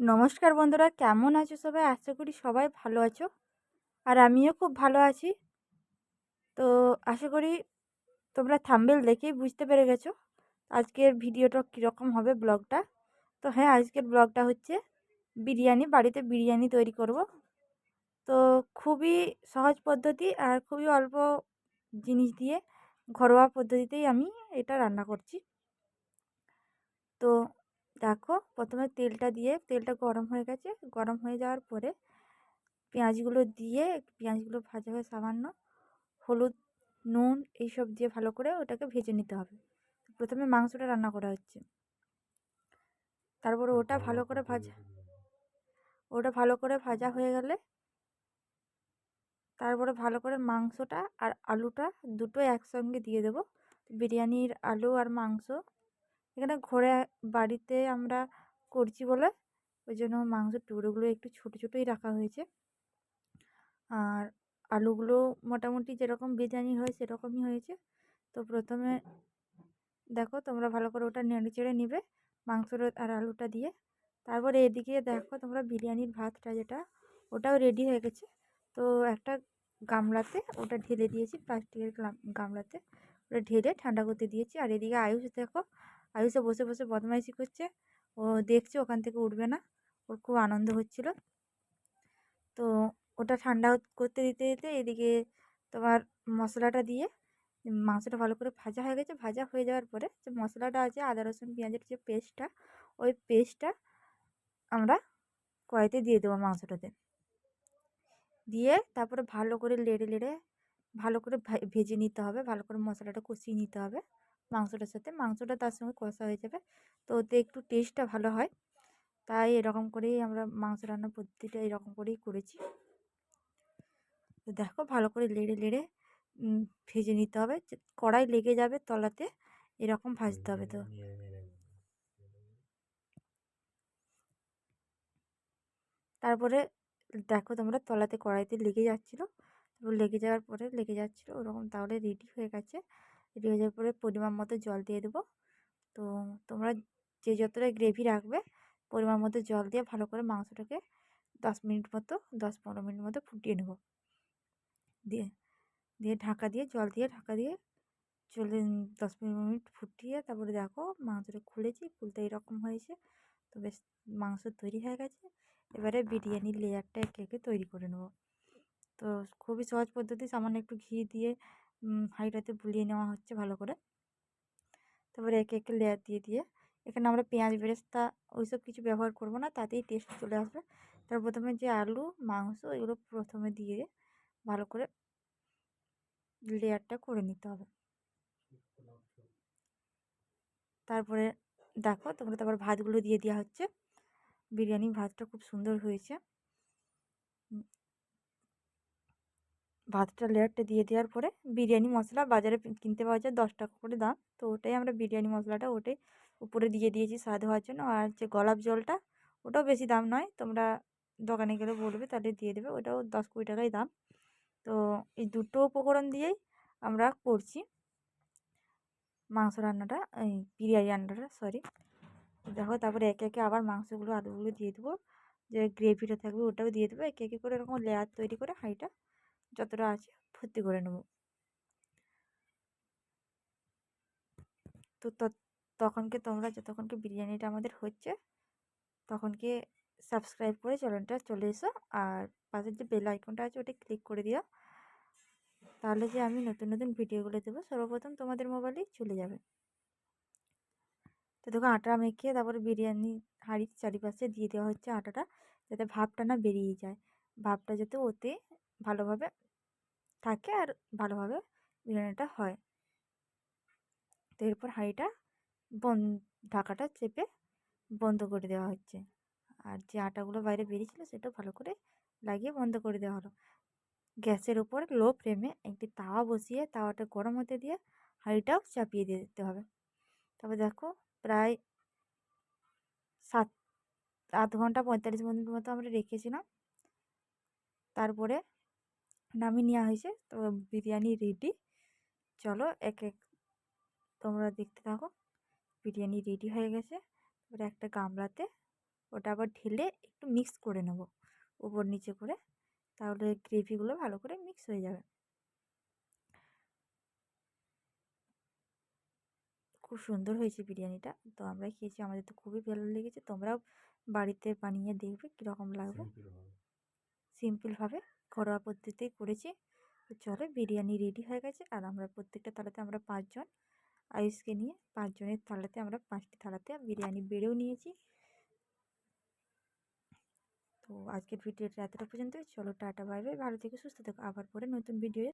নমস্কার বন্ধুরা, কেমন আছো সবাই? আশা করি সবাই ভালো আছো। আর আমিও খুব ভালো আছি। তো আশা করি তোমরা থাম্বেল দেখেই বুঝতে পেরে গেছো আজকের ভিডিওটা কীরকম হবে ব্লগটা। তো হ্যাঁ আজকের ব্লগটা হচ্ছে বিরিয়ানি, বাড়িতে বিরিয়ানি তৈরি করব। তো খুবই সহজ পদ্ধতি আর খুবই অল্প জিনিস দিয়ে ঘরোয়া পদ্ধতিতেই আমি এটা রান্না করছি। তো দেখো প্রথমে তেলটা দিয়ে, তেলটা গরম হয়ে গেছে। গরম হয়ে যাওয়ার পরে পেঁয়াজগুলো দিয়ে, পেঁয়াজগুলো ভাজা হয়ে সামান্য হলুদ, নুন এইসব দিয়ে ভালো করে ওটাকে ভেজে নিতে হবে। প্রথমে মাংসটা রান্না করা হচ্ছে। তারপরে ওটা ভালো করে ভাজা, ওটা ভালো করে ভাজা হয়ে গেলে তারপরে ভালো করে মাংসটা আর আলুটা দুটো একসঙ্গে দিয়ে দেবো। বিরিয়ানির আলু আর মাংস এখানে ঘরে বাড়িতে আমরা করছি বলে ওই জন্য মাংসের টুকরোগুলো একটু ছোটো ছোটোই রাখা হয়েছে। আর আলুগুলো মোটামুটি যেরকম বিরিয়ানি হয় সেরকমই হয়েছে। তো প্রথমে দেখো তোমরা ভালো করে ওটা নেড়ে চেড়ে নিবে মাংসর আর আলুটা দিয়ে। তারপরে এদিকে দেখো তোমরা বিরিয়ানির ভাতটা যেটা, ওটাও রেডি হয়ে গেছে। তো একটা গামলাতে ওটা ঢেলে দিয়েছি প্লাস্টিকের গামলাতে ওটা ঢেলে ঠান্ডা করতে দিয়েছি। আর এদিকে আয়ুষ দেখো আয়ুষে বসে বসে বদমাইশি করছে। ও দেখছে ওখান থেকে উঠবে না। ওর খুব আনন্দ হচ্ছিল। তো ওটা ঠান্ডা করতে দিতে দিতে এদিকে তোমার মশলাটা দিয়ে মাংসটা ভালো করে ভাজা হয়ে গেছে। ভাজা হয়ে যাওয়ার পরে যে মশলাটা আছে, আদা, রসুন, পেঁয়াজের যে পেস্টটা ওই পেস্টটা আমরা কড়াইতে দিয়ে দেবো মাংসটাতে। দিয়ে তারপরে ভালো করে লেড়ে লেড়ে ভালো করে ভেজে নিতে হবে। ভালো করে মশলাটা কষিয়ে নিতে হবে। মাংসটার সাথে। মাংসটা তার সঙ্গে কষা হয়ে যাবে। তো ওতে একটু টেস্টটা ভালো হয়। তাই এরকম করেই আমরা মাংস রান্নার পদ্ধতিটা এরকম করেই করেছি। তো দেখো ভালো করে লেড়ে লেড়ে ভেজে নিতে হবে। কড়াই লেগে যাবে তলাতে, এরকম ভাজতে হবে তো। তারপরে দেখো তোমরা তলাতে কড়াইতে লেগে যাচ্ছিল। লেগে যাওয়ার পরে লেগে যাচ্ছিল, ওরকম তাহলে রেডি হয়ে গেছে। রেডি হয়ে যাওয়ার পরে পরিমাণ মতো জল দিয়ে দেবো। তো তোমরা যে যতটা গ্রেভি রাখবে, পরিমাণ মতো জল দিয়ে ভালো করে মাংসটাকে দশ মিনিট মতো, দশ পনেরো মিনিট মতো ফুটিয়ে নেব। দিয়ে দিয়ে ঢাকা দিয়ে, জল দিয়ে ঢাকা দিয়ে চলে দশ পনেরো মিনিট ফুটিয়ে তারপরে দেখো মাংসটা খুলেছি, খুলতে এরকম হয়েছে। তো বেশ মাংস তৈরি হয়ে গেছে। এবারে বিরিয়ানির লেয়ারটা একে একে তৈরি করে নেব। তো খুবই সহজ পদ্ধতি, সামান্য একটু ঘি দিয়ে হাঁড়িটাতে বুলিয়ে নেওয়া হচ্ছে ভালো করে। তারপরে একে একে লেয়ার দিয়ে দিয়ে, এখানে আমরা পেঁয়াজ বেরেস্তা ওইসব কিছু ব্যবহার করব না, তাতেই টেস্ট চলে আসবে। তার প্রথমে যে আলু, মাংস এগুলো প্রথমে দিয়ে ভালো করে লেয়ারটা করে নিতে হবে। তারপরে দেখো তোমরা তারপর ভাতগুলো দিয়ে দেওয়া হচ্ছে। বিরিয়ানি ভাতটা খুব সুন্দর হয়েছে। ভাতটা লেয়ারটা দিয়ে দেওয়ার পরে বিরিয়ানি মশলা বাজারে কিনতে পাওয়া যায় দশ টাকা করে দাম। তো ওটাই আমরা বিরিয়ানি মশলাটা ওটাই উপরে দিয়ে দিয়েছি স্বাদ হওয়ার জন্য। আর যে গোলাপ জলটা ওটাও বেশি দাম নয়, তোমরা দোকানে গেলে বলবে তাহলে দিয়ে দেবে, ওটাও দশ কুড়ি টাকাই দাম। তো এই দুটো উপকরণ দিয়েই আমরা করছি মাংস রান্নাটা, এই বিরিয়ানি রান্নাটা সরি দেখো তারপরে একে একে আবার মাংসগুলো আলুগুলো দিয়ে দেবো, যে গ্রেভিটা থাকবে ওটাও দিয়ে দেবো। একে একে করে এরকম লেয়ার তৈরি করে হাঁড়িটা যতটা আছে ভর্তি করে নেব। তো তখনকে তোমরা যতক্ষণকে বিরিয়ানিটা আমাদের হচ্ছে, তখনকে সাবস্ক্রাইব করে চ্যানেলটা চলে এসো, আর পাশের যে বেল আইকনটা আছে ওটা ক্লিক করে দিও। তাহলে যে আমি নতুন নতুন ভিডিওগুলো দেবো, সর্বপ্রথম তোমাদের মোবাইলেই চলে যাবে। তো দেখো আটা মেখে তারপরে বিরিয়ানি হাঁড়ির চারিপাশে দিয়ে দেওয়া হচ্ছে আটাটা, যাতে ভাবটা না বেরিয়ে যায়। ভাবটা যাতে ওতে ভালোভাবে থাকে আর ভালোভাবে বিরিয়ানিটা হয়। তো এরপর হাঁড়িটা বন, ঢাকাটা চেপে বন্ধ করে দেওয়া হচ্ছে। আর যে আটাগুলো বাইরে বেরিয়েছিলো সেটা ভালো করে লাগিয়ে বন্ধ করে দেওয়া হলো। গ্যাসের ওপর লো ফ্লেমে একটি তাওয়া বসিয়ে তাওয়াটা গরম হতে দিয়ে হাঁড়িটাও চাপিয়ে দিয়ে দিতে হবে। তারপর দেখো প্রায় সাত, আধ ঘণ্টা পঁয়তাল্লিশ মিনিট মতো আমরা রেখেছিলাম। তারপরে নামিয়ে নেওয়া হয়েছে। তো বিরিয়ানি রেডি চলো এক এক তোমরা দেখতে থাকো। বিরিয়ানি রেডি হয়ে গেছে। তারপরে একটা গামলাতে ওটা আবার ঢেলে একটু মিক্স করে নেব। উপর নিচে করে। তাহলে গ্রেভিগুলো ভালো করে মিক্স হয়ে যাবে। খুব সুন্দর হয়েছে বিরিয়ানিটা। তো আমরা খেয়েছি। আমাদের তো খুবই ভালো লেগেছে। তোমরাও বাড়িতে বানিয়ে দেখবে কীরকম লাগবে। সিম্পলভাবে ঘরোয়া পদ্ধতিতেই করেছি। তো চলো বিরিয়ানি রেডি হয়ে গেছে। আর আমরা প্রত্যেকটা থালাতে আমরা পাঁচজন। আয়ুষকে নিয়ে পাঁচজনের থালাতে আমরা পাঁচটি থালাতে বিরিয়ানি বেড়েও নিয়েছি। তো আজকের ভিডিওটা এতটা পর্যন্ত চলো টাটা বাই বাই ভালো থেকে, সুস্থ থাকো। আবার পরে নতুন ভিডিও